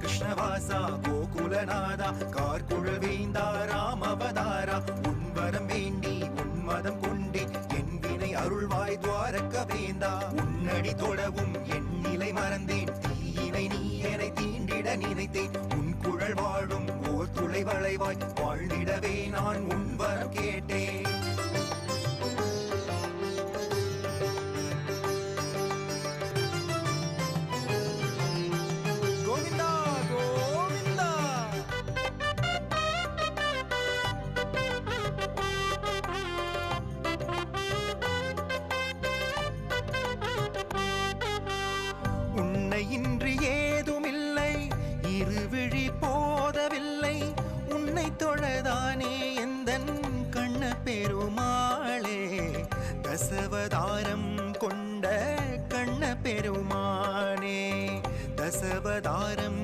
கிருஷ்ணவாசா கோகுலநாதா கார்குழல் வேந்தா ராமவதாரா. உன்வரம் வேண்டி உன்மதம் கொண்டே என் வினை அருள்வாய் துவாரக்க வேந்தா உன்னடி தொடவும் என் நிலை மறந்தேன். தீயினை நீ என தீண்டிட நினைத்தேன். உன் குழல் வாழும் ஓர் துளை வளைவாய் வாழ்ந்திடவே நான் பெருமாளே தசவதாரம் கொண்ட கண்ண பெருமானே தசவதாரம்